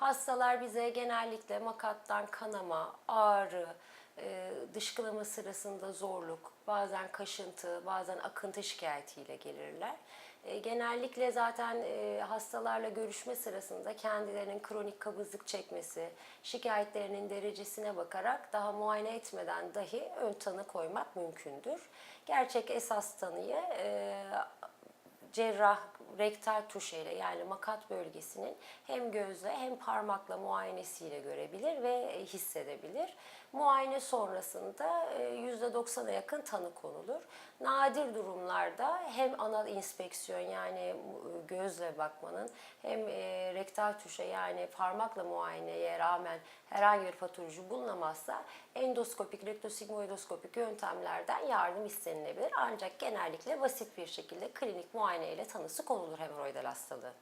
Hastalar bize genellikle makattan kanama, ağrı, e, dışkılama sırasında zorluk, bazen kaşıntı, bazen akıntı şikayetiyle gelirler. E, Genellikle zaten e, hastalarla görüşme sırasında kendilerinin kronik kabızlık çekmesi, şikayetlerinin derecesine bakarak daha muayene etmeden dahi ön tanı koymak mümkündür. Gerçek esas tanıyı cerrah rektal tuşeyle yani makat bölgesinin hem gözle hem parmakla muayenesiyle görebilir ve hissedebilir. Muayene sonrasında e, %90'a yakın tanı konulur. Nadir durumlarda hem anal inspeksiyon yani e, gözle bakmanın hem e, rektal tuşe yani parmakla muayeneye rağmen herhangi bir patoloji bulunamazsa endoskopik, rektosigmoidoskopik yöntemlerden yardım istenilebilir. Ancak genellikle basit bir şekilde klinik muayene ile tanısı konulur hemoroidal hastalığı.